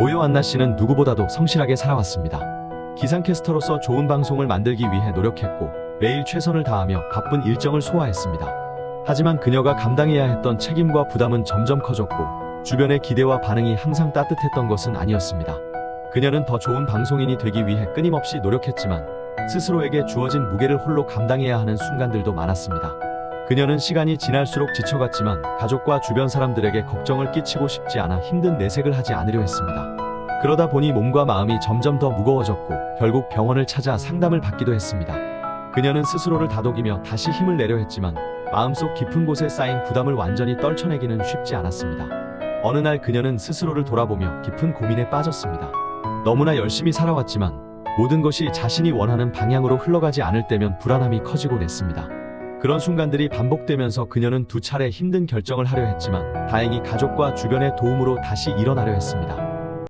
오요 안나 씨는 누구보다도 성실하게 살아왔습니다. 기상캐스터로서 좋은 방송을 만들기 위해 노력했고 매일 최선을 다하며 바쁜 일정을 소화했습니다. 하지만 그녀가 감당해야 했던 책임과 부담은 점점 커졌고 주변의 기대와 반응이 항상 따뜻했던 것은 아니었습니다. 그녀는 더 좋은 방송인이 되기 위해 끊임없이 노력했지만 스스로에게 주어진 무게를 홀로 감당해야 하는 순간들도 많았습니다. 그녀는 시간이 지날수록 지쳐갔지만 가족과 주변 사람들에게 걱정을 끼치고 싶지 않아 힘든 내색을 하지 않으려 했습니다. 그러다 보니 몸과 마음이 점점 더 무거워졌고 결국 병원을 찾아 상담을 받기도 했습니다. 그녀는 스스로를 다독이며 다시 힘을 내려 했지만 마음속 깊은 곳에 쌓인 부담을 완전히 떨쳐내기는 쉽지 않았습니다. 어느 날 그녀는 스스로를 돌아보며 깊은 고민에 빠졌습니다. 너무나 열심히 살아왔지만 모든 것이 자신이 원하는 방향으로 흘러가지 않을 때면 불안함이 커지고 냈습니다. 그런 순간들이 반복되면서 그녀는 두 차례 힘든 결정을 하려 했지만 다행히 가족과 주변의 도움으로 다시 일어나려 했습니다.